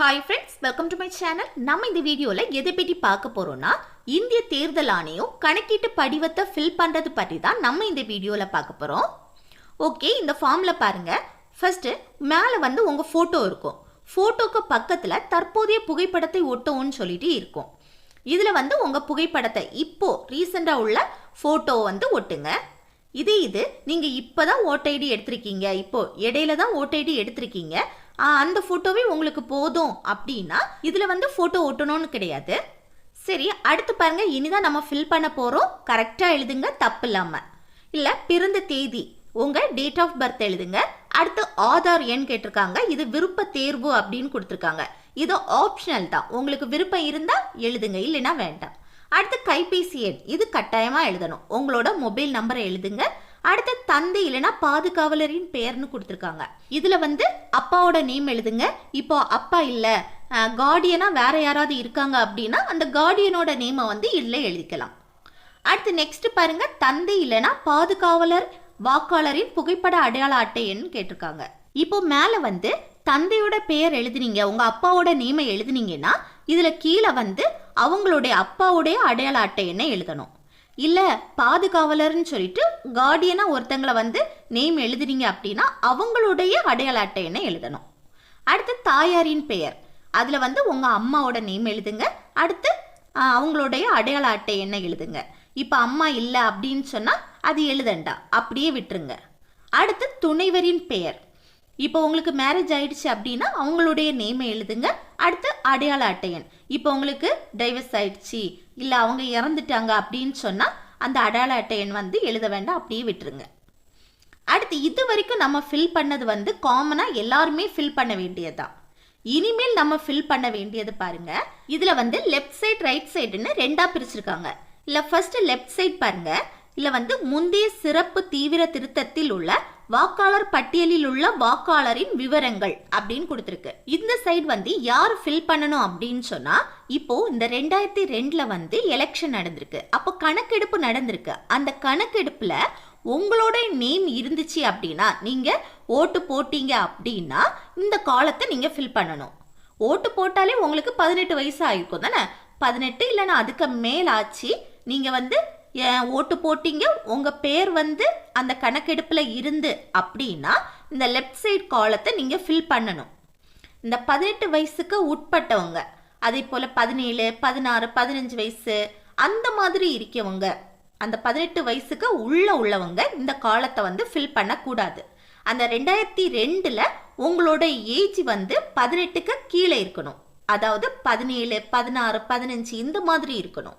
Hi friends welcome to my channel நம்ம இந்த வீடியோவில் எதை பற்றி பார்க்க போகிறோம்னா இந்திய தேர்தல் ஆணையம் கணக்கீட்டு படிவத்தை ஃபில் பண்ணுறது பற்றி தான் நம்ம இந்த வீடியோவில் பார்க்க போகிறோம் ஓகே இந்த ஃபார்மில் பாருங்கள் ஃபஸ்ட்டு மேலே வந்து உங்கள் ஃபோட்டோ இருக்கும். ஃபோட்டோக்கு பக்கத்தில் தற்போதைய புகைப்படத்தை ஒட்டோன்னு சொல்லிட்டு இருக்கும். இதில் வந்து உங்கள் புகைப்படத்தை இப்போது ரீசெண்டாக உள்ள ஃபோட்டோ வந்து ஒட்டுங்க. இதே இது நீங்கள் இப்போ தான் ஓட்டைடி எடுத்திருக்கீங்க. இப்போது இடையில தான் ஓட்டைடி எடுத்திருக்கீங்க. அந்த ஃபோட்டோவே உங்களுக்கு போதும் அப்படின்னா இதில் வந்து ஃபோட்டோ ஒட்டணும்னு கிடையாது. சரி அடுத்து பாருங்கள் இனிதான் நம்ம ஃபில் பண்ண போகிறோம் கரெக்டாக எழுதுங்க தப்பு இல்லாமல் இல்லை பிறந்த தேதி உங்கள் டேட் ஆஃப் பர்த் எழுதுங்க. அடுத்து ஆதார் எண் கேட்டிருக்காங்க இது விருப்ப தேர்வு அப்படின்னு கொடுத்துருக்காங்க. இது ஆப்ஷனல் தான். உங்களுக்கு விருப்பம் இருந்தால் எழுதுங்க இல்லைன்னா வேண்டாம். அடுத்து கைபேசி எண் இது கட்டாயமாக எழுதணும். உங்களோட மொபைல் நம்பரை எழுதுங்க. அடுத்து தந்தை இல்லைன்னா பாதுகாவலரின் பெயர்னு கொடுத்துருக்காங்க. இதில் வந்து அப்பாவோட நேம் எழுதுங்க. இப்போ அப்பா இல்லை கார்டியனாக வேற யாராவது இருக்காங்க அப்படின்னா அந்த கார்டியனோட நேமை வந்து இதில் எழுதிக்கலாம். அடுத்து நெக்ஸ்ட் பாருங்க தந்தை இல்லைன்னா பாதுகாவலர் வாக்காளரின் புகைப்பட அடையாள அட்டைன்னு கேட்டிருக்காங்க. இப்போ மேலே வந்து தந்தையோட பெயர் எழுதுனீங்க உங்க அப்பாவோட நேமை எழுதுனீங்கன்னா இதில் கீழே வந்து அவங்களுடைய அப்பாவுடைய அடையாள அட்டை எண்ணை எழுதணும்? இல்லை பாதுகாவலர்னு சொல்லிட்டு கார்டியனாக ஒருத்தங்களை வந்து நேம் எழுதுனீங்க அப்படின்னா அவங்களுடைய அடையாள அட்டை என்ன எழுதணும். அடுத்து தாயாரின் பெயர். அதில் வந்து உங்கள் அம்மாவோட நேம் எழுதுங்க. அடுத்து அவங்களுடைய அடையாள அட்டை என்ன எழுதுங்க. இப்போ அம்மா இல்லை அப்படின்னு சொன்னால் அது எழுதண்டா. அப்படியே விட்டுருங்க. அடுத்து துணைவரின் பெயர். இப்போ உங்களுக்கு மேரேஜ் ஆயிடுச்சு அப்படின்னா அவங்களுடைய நேமை எழுதுங்க. அடுத்து அடையாள அட்டையன். இப்போ உங்களுக்கு டைவர்ஸ் ஆயிடுச்சு. இல்லை அவங்க இறந்துட்டாங்க அப்படின்னு சொன்னால் அந்த அடையாள அட்டையன் வந்து எழுத வேண்டாம் அப்படியே விட்டுருங்க. அடுத்து இது வரைக்கும் நம்ம ஃபில் பண்ணது வந்து காமனாக எல்லாருமே ஃபில் பண்ண வேண்டியது தான் இனிமேல் நம்ம ஃபில் பண்ண வேண்டியது பாருங்க. இதில் வந்து லெஃப்ட் சைட் ரைட் சைடுன்னு ரெண்டாக பிரிச்சிருக்காங்க. இல்லை ஃபர்ஸ்ட் லெஃப்ட் சைட் பாருங்க. இல்லை வந்து முந்தைய சிறப்பு தீவிர திருத்தத்தில் உள்ள வாக்காளர் பட்டியலில் உள்ள வாக்காளரின் விவரங்கள் அப்படின்னு கொடுத்துருக்கு. இந்த சைடு வந்து யார் ஃபில் பண்ணணும் அப்படின்னு சொன்னா இப்போ இந்த ரெண்டாயிரத்தி ரெண்டுல வந்து எலெக்ஷன் நடந்திருக்கு. அப்போ கணக்கெடுப்பு நடந்திருக்கு. அந்த கணக்கெடுப்புல உங்களோட நேம் இருந்துச்சு அப்படின்னா நீங்க ஓட்டு போட்டீங்க அப்படின்னா இந்த காலத்தை நீங்க ஃபில் பண்ணணும். ஓட்டு போட்டாலே உங்களுக்கு பதினெட்டு வயசு ஆயிருக்கும் தானே? பதினெட்டு இல்லைன்னா அதுக்கு மேல் ஆச்சு நீங்கள் வந்து ஓட்டு போட்டீங்க. உங்கள் பேர் வந்து அந்த கணக்கெடுப்பில் இருந்து அப்படின்னா இந்த லெஃப்ட் சைடு காலத்தை நீங்கள் ஃபில் பண்ணணும். இந்த பதினெட்டு வயசுக்கு உட்பட்டவங்க அதே போல் பதினேழு பதினாறு பதினஞ்சு வயசு அந்த மாதிரி இருக்கவங்க அந்த பதினெட்டு வயசுக்கு உள்ள உள்ளவங்க இந்த காலத்தை வந்து ஃபில் பண்ணக்கூடாது. அந்த ரெண்டாயிரத்தி ரெண்டில் உங்களோட ஏஜ் வந்து பதினெட்டுக்கு கீழே இருக்கணும். அதாவது பதினேழு பதினாறு பதினஞ்சு இந்த மாதிரி இருக்கணும்.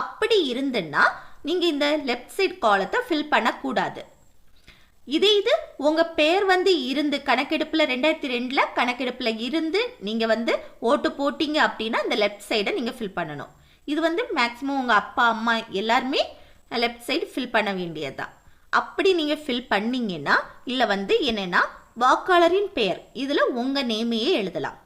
அப்படி இருந்துன்னா நீங்கள் இந்த லெஃப்ட் சைட் காலத்தை ஃபில் பண்ணக்கூடாது. இதே இது உங்கள் பேர் வந்து இருந்து கணக்கெடுப்பில் ரெண்டாயிரத்தி ரெண்டில் கணக்கெடுப்பில் இருந்து நீங்கள் வந்து ஓட்டு போட்டிங்க அப்படின்னா இந்த லெஃப்ட் சைடை நீங்கள் ஃபில் பண்ணணும். இது வந்து மேக்ஸிமம் உங்கள் அப்பா அம்மா எல்லாருமே லெஃப்ட் சைடு ஃபில் பண்ண வேண்டியதுதான் அப்படி நீங்கள் ஃபில் பண்ணிங்கன்னா இல்லை வந்து என்னென்னா வாக்காளரின் பெயர் இதில் உங்கள் நேமையே எழுதலாம்.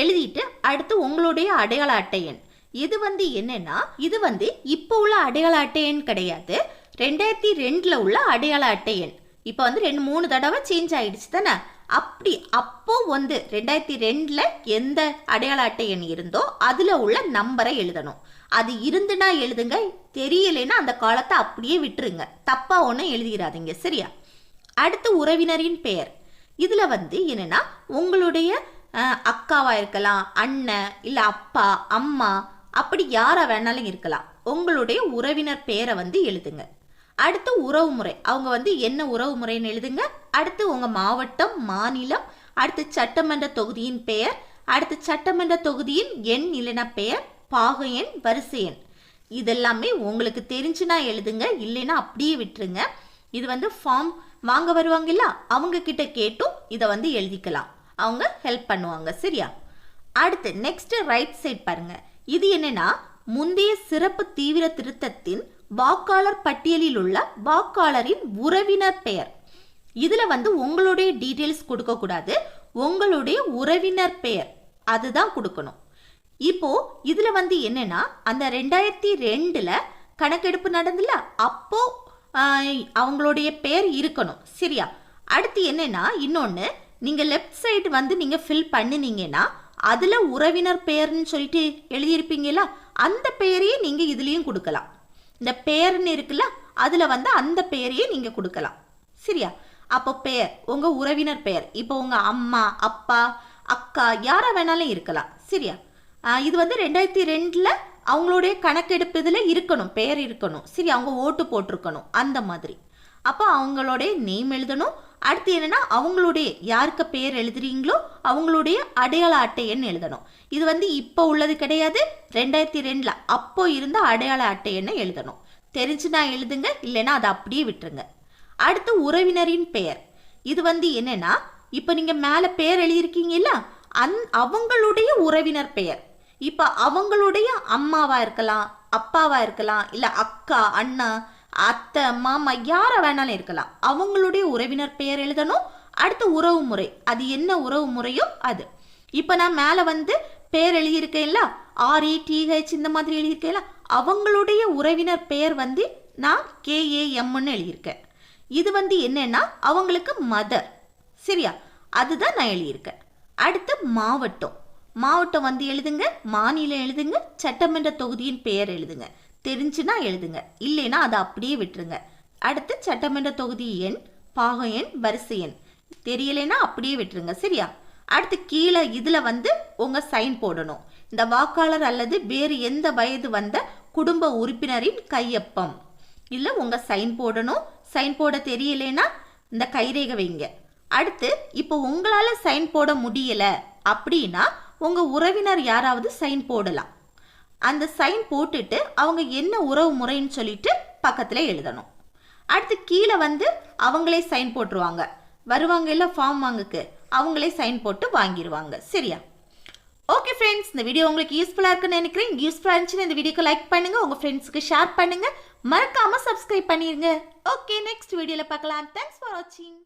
எழுதிட்டு அடுத்து உங்களுடைய அடையாள அட்டை எண். இது வந்து என்னன்னா இது வந்து இப்போ உள்ள அடையாள அட்டை எண் கிடையாது. ரெண்டாயிரத்தி ரெண்டுல உள்ள அடையாள அட்டை எண். இப்போ வந்து ரெண்டு மூணு தடவை சேஞ்ச் ஆயிடுச்சு தானே? அப்படி அப்போ வந்து ரெண்டாயிரத்தி ரெண்டுல எந்த அடையாள அட்டை எண் இருந்தோ அதுல உள்ள நம்பரை எழுதணும். அது இருந்துனா எழுதுங்க தெரியலைன்னா அந்த காலத்தை அப்படியே விட்டுருங்க. தப்பா ஒன்றும் எழுதிடாதீங்க சரியா? அடுத்து உறவினரின் பெயர். இதுல வந்து என்னன்னா உங்களுடைய அக்காவாக அக்காவா இருக்கலாம் அண்ணன் இல்ல அப்பா அம்மா அப்படி யாரா வேணாலும் இருக்கலாம். உங்களுடைய உறவினர் பெயரை வந்து எழுதுங்க. அடுத்து உறவு முறை. அவங்க வந்து என்ன உறவு முறைன்னு எழுதுங்க. அடுத்து உங்கள் மாவட்டம் மாநிலம் அடுத்து சட்டமன்ற தொகுதியின் பெயர் அடுத்து சட்டமன்ற தொகுதியின் எண் இல்லைன்னா பெயர் பாக எண் வரிசை எண். இதெல்லாமே உங்களுக்கு தெரிஞ்சுனா எழுதுங்க. இல்லைன்னா அப்படியே விட்டுருங்க. இது வந்து ஃபார்ம் வாங்க வருவாங்கல்ல அவங்க கிட்ட கேட்டும் இதை வந்து எழுதிக்கலாம். அவங்க ஹெல்ப் பண்ணுவாங்க. சரியா? அடுத்து நெக்ஸ்ட் ரைட் சைட் பாருங்க. இது என்னன்னா முந்தைய சிறப்பு தீவிர திருத்தத்தின் வாக்காளர் பட்டியலில் உள்ள வாக்காளரின் உறவினர் பெயர். இதுல வந்து உங்களுடைய டீடைல்ஸ் கொடுக்க கூடாது. உங்களுடைய உறவினர் பெயர். அதுதான் கொடுக்கணும். இப்போ இதுல வந்து என்னன்னா அந்த ரெண்டாயிரத்தி ரெண்டுல கணக்கெடுப்பு நடந்துல அப்போ அவங்களுடைய பெயர் இருக்கணும். சரியா? அடுத்து என்னன்னா இன்னொன்று நீங்கள் லெஃப்ட் சைடு வந்து நீங்கள் ஃபில் பண்ணினீங்கன்னா அதில் உறவினர் பெயர்னு சொல்லிட்டு எழுதியிருப்பீங்களா அந்த பெயரையே நீங்கள் இதுலேயும் கொடுக்கலாம். இந்த பெயர்னு இருக்குல்ல அதில் வந்து அந்த பெயரையே நீங்கள் கொடுக்கலாம். சரியா? அப்போ பெயர் உங்கள் உறவினர் பெயர் இப்போ உங்கள் அம்மா அப்பா அக்கா யாரை வேணாலும் இருக்கலாம். சரியா? இது வந்து ரெண்டாயிரத்தி ரெண்டில் அவங்களுடைய கணக்கெடுப்பு இதில் இருக்கணும் பெயர் இருக்கணும். சரி அவங்க ஓட்டு போட்டிருக்கணும் அந்த மாதிரி. அப்போ அவங்களுடைய நேம் எழுதணும் அடுத்து என்னன்னா அவங்களுடைய யாருக்கு பேர் எழுதுறீங்களோ அவங்களுடைய அடையாள அட்டை எண் எழுதணும். இது வந்து இப்போ உள்ளது கிடையாது ரெண்டாயிரத்தி ரெண்டுல அப்போ இருந்த அடையாள அட்டை எண்ணை எழுதணும். தெரிஞ்சுனா எழுதுங்க இல்லைன்னா அதை அப்படியே விட்டுருங்க. அடுத்து உறவினரின் பெயர். இது வந்து என்னன்னா இப்போ நீங்க மேல பெயர் எழுதியிருக்கீங்களா அந் அவங்களுடைய உறவினர் பெயர். இப்போ அவங்களுடைய அம்மாவா இருக்கலாம் அப்பாவா இருக்கலாம் இல்ல அக்கா அண்ணா அத்தை மாமா யாரை வேணாலும் இருக்கலாம். அவங்களுடைய உறவினர் பெயர் எழுதணும். அடுத்து உறவு முறை. அது என்ன உறவு முறையோ அது. இப்போ நான் மேலே வந்து பெயர் எழுதியிருக்கேன்ல? ஆர்இ டிஹெச் இந்த மாதிரி எழுதியிருக்கேன்ல? அவங்களுடைய உறவினர் பெயர் வந்து நான் கேஏஎம்னு எழுதியிருக்கேன். இது வந்து என்னன்னா அவங்களுக்கு மதர் சரியா? அதுதான் நான் எழுதியிருக்கேன். அடுத்து மாவட்டம். மாவட்டம் வந்து எழுதுங்க. மாநிலம் எழுதுங்க. சட்டமன்ற தொகுதியின் பெயர் எழுதுங்க. தெரிஞ்சுனா எழுதுங்க. இல்லைன்னா அதை அப்படியே விட்டுருங்க. அடுத்து சட்டமன்ற தொகுதி எண் பாகம் எண் வரிசை எண். தெரியலைன்னா அப்படியே விட்டுருங்க. சரியா? அடுத்து கீழே இதில் வந்து உங்கள் சைன் போடணும். இந்த வாக்காளர் அல்லது வேறு எந்த வயது வந்த குடும்ப உறுப்பினரின் கையொப்பம். இல்லை உங்கள் சைன் போடணும். சைன் போட தெரியலைன்னா இந்த கைரேகை வைங்க. அடுத்து இப்போ உங்களால் சைன் போட முடியல அப்படின்னா உங்கள் உறவினர் யாராவது சைன் போடலாம். அந்த சைன் போட்டுட்டு அவங்க என்ன உறவு முறைன்னு சொல்லிட்டு பக்கத்தில் எழுதணும். அடுத்து கீழே வந்து அவங்களே சைன் போட்டுருவாங்க. வருவாங்க இல்லை ஃபார்ம் வாங்குக்கு அவங்களே சைன் போட்டு வாங்கிடுவாங்க சரியா? ஓகே ஃப்ரெண்ட்ஸ் இந்த வீடியோ உங்களுக்கு யூஸ்ஃபுல்லாக இருக்குன்னு நினைக்கிறேன். யூஸ்ஃபுல்லாக இருந்துச்சுன்னு இந்த வீடியோக்கு லைக் பண்ணுங்க. உங்கள் ஃப்ரெண்ட்ஸுக்கு ஷேர் பண்ணுங்க. மறக்காமல் சப்ஸ்கிரைப் பண்ணிடுங்க ஓகே நெக்ஸ்ட் வீடியோவில் பார்க்கலாம். தேங்க்ஸ் ஃபார் வாட்சிங்